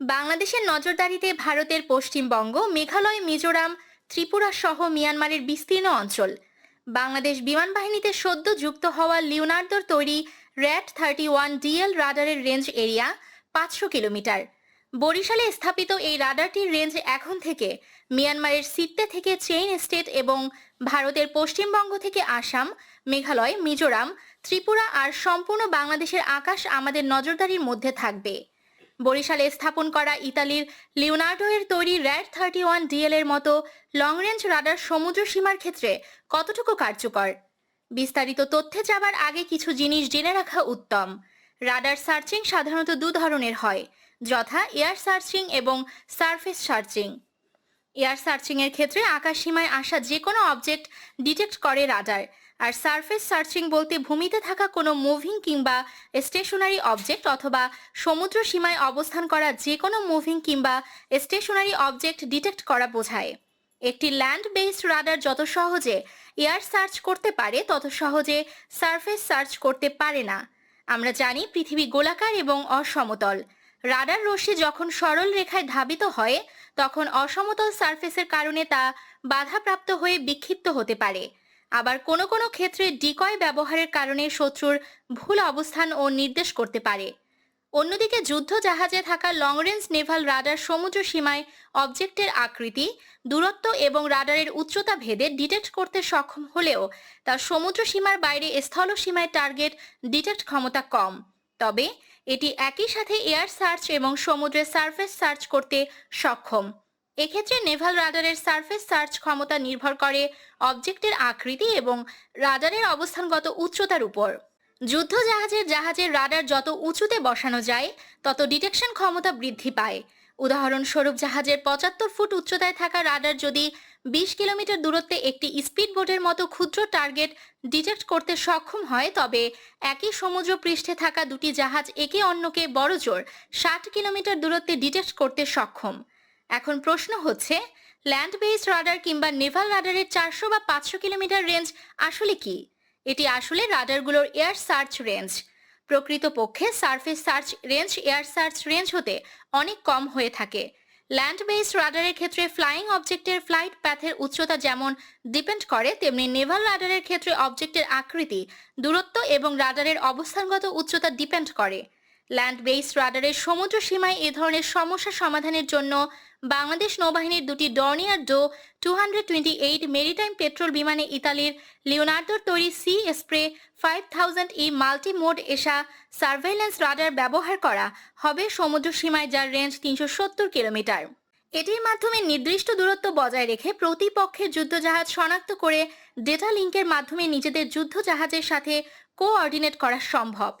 বাংলাদেশের নজরদারিতে ভারতের পশ্চিমবঙ্গ, মেঘালয়, মিজোরাম, ত্রিপুরা সহ মিয়ানমারের বিস্তীর্ণ অঞ্চল। বাংলাদেশ বিমান বাহিনীতে সদ্য যুক্ত হওয়া লিওনার্দোর তৈরি র্যাট থার্টি ওয়ান ডিএল রাডারের রেঞ্জ এরিয়া পাঁচশো কিলোমিটার। বরিশালে স্থাপিত এই রাডারটির রেঞ্জ এখন থেকে মিয়ানমারের সিত্তে থেকে চেইন স্টেট এবং ভারতের পশ্চিমবঙ্গ থেকে আসাম, মেঘালয়, মিজোরাম, ত্রিপুরা আর সম্পূর্ণ বাংলাদেশের আকাশ আমাদের নজরদারির মধ্যে থাকবে। বরিশালে স্থাপন করা ইতালির লিওনার্ডো এর তৈরি র্যাড থার্টি ওয়ান ডিএল এর মতো লং রেঞ্জ রাডার সমুদ্র সীমার ক্ষেত্রে কতটুকু কার্যকর? বিস্তারিত তথ্যে যাবার আগে কিছু জিনিস জেনে রাখা উত্তম। রাডার সার্চিং সাধারণত দু ধরনের হয়, যথা এয়ার সার্চিং এবং সারফেস সার্চিং এয়ার সার্চিং এর ক্ষেত্রে আকাশ সীমায় আসা যে কোনো অবজেক্ট ডিটেক্ট করে রাডার আর সারফেস সার্চিং বলতে ভূমিতে থাকা কোনো মুভিং কিংবা স্টেশনারি অবজেক্ট অথবা সমুদ্র সীমায় অবস্থান করা যে কোনো মুভিং কিংবা স্টেশনারি অবজেক্ট ডিটেক্ট করা বোঝায়। একটি ল্যান্ড বেসড রাডার যত সহজে এয়ার সার্চ করতে পারে, তত সহজে সারফেস সার্চ করতে পারে না। আমরা জানি পৃথিবী গোলাকার এবং অসমতল। রাডার রশ্মি যখন সরল রেখায় ধাবিত হয়, তখন অসমতল সারফেসের কারণে তা বাধাপ্রাপ্ত হয়ে বিক্ষিপ্ত হতে পারে। আবার কোনো কোনো ক্ষেত্রে ডিকয় ব্যবহারের কারণে শত্রুর ভুল অবস্থান ও নির্দেশ করতে পারে। অন্যদিকে যুদ্ধ জাহাজে থাকা লং রেঞ্জ নেভাল রাডার সমুদ্র সীমায় অবজেক্টের আকৃতি, দূরত্ব এবং রাডারের উচ্চতা ভেদে ডিটেক্ট করতে সক্ষম হলেও তা সমুদ্র সীমার বাইরে স্থল সীমায় টার্গেট ডিটেক্ট ক্ষমতা কম। তবে এটি একই সাথে এয়ার সার্চ এবং সমুদ্রের সার্ফেস সার্চ করতে সক্ষম। এক্ষেত্রে নেভাল রাডারের সারফেস সার্চ ক্ষমতা নির্ভর করে অবজেক্টের আকৃতি এবং রাডারের অবস্থানগত উচ্চতার উপর। যুদ্ধ জাহাজের জাহাজের রাডার যত উঁচুতে বসানো যায়, তত ডিটেকশন ক্ষমতা বৃদ্ধি পায়। উদাহরণস্বরূপ জাহাজের পঁচাত্তর ফুট উচ্চতায় থাকা রাডার যদি বিশ কিলোমিটার দূরত্বে একটি স্পিড বোটের মতো ক্ষুদ্র টার্গেট ডিটেক্ট করতে সক্ষম হয়, তবে একই সমুদ্র পৃষ্ঠে থাকা দুটি জাহাজ একে অন্যকে বড়জোর ষাট কিলোমিটার দূরত্বে ডিটেক্ট করতে সক্ষম। এখন প্রশ্ন হচ্ছে ল্যান্ড বেসড রাডার কিংবা নেভাল রাডারের চারশো বা পাঁচশো কিলোমিটার রেঞ্জ আসলে কি? এটি আসলে রাডারগুলোর এয়ার সার্চ রেঞ্জ প্রকৃতপক্ষে surface search range air search range হতে অনেক কম হয়ে থাকে। ল্যান্ড বেসড রাডারের ক্ষেত্রে ফ্লাইং অবজেক্টের ফ্লাইট প্যাথের উচ্চতা যেমন ডিপেন্ড করে, তেমনি নেভাল রাডারের ক্ষেত্রে অবজেক্টের আকৃতি, দূরত্ব এবং রাডারের অবস্থানগত উচ্চতা ডিপেন্ড করে। ল্যান্ড বেসড রাডারের সমুদ্র সীমায় এ ধরনের সমস্যা সমাধানের জন্য বাংলাদেশ নৌবাহিনীর দুটি Dornier Do two hundred twenty eight maritime patrol বিমানে ইতালির লিওনার্দোর তৈরি Seaspray five thousand E multi mode AESA surveillance radar ব্যবহার করা হবে সমুদ্র সীমায় যার রেঞ্জ তিনশো সত্তর কিলোমিটার। এটির মাধ্যমে নির্দিষ্ট দূরত্ব বজায় রেখে প্রতিপক্ষের যুদ্ধজাহাজ শনাক্ত করে ডেটা লিঙ্কের মাধ্যমে নিজেদের যুদ্ধজাহাজের সাথে কোঅর্ডিনেট করা সম্ভব।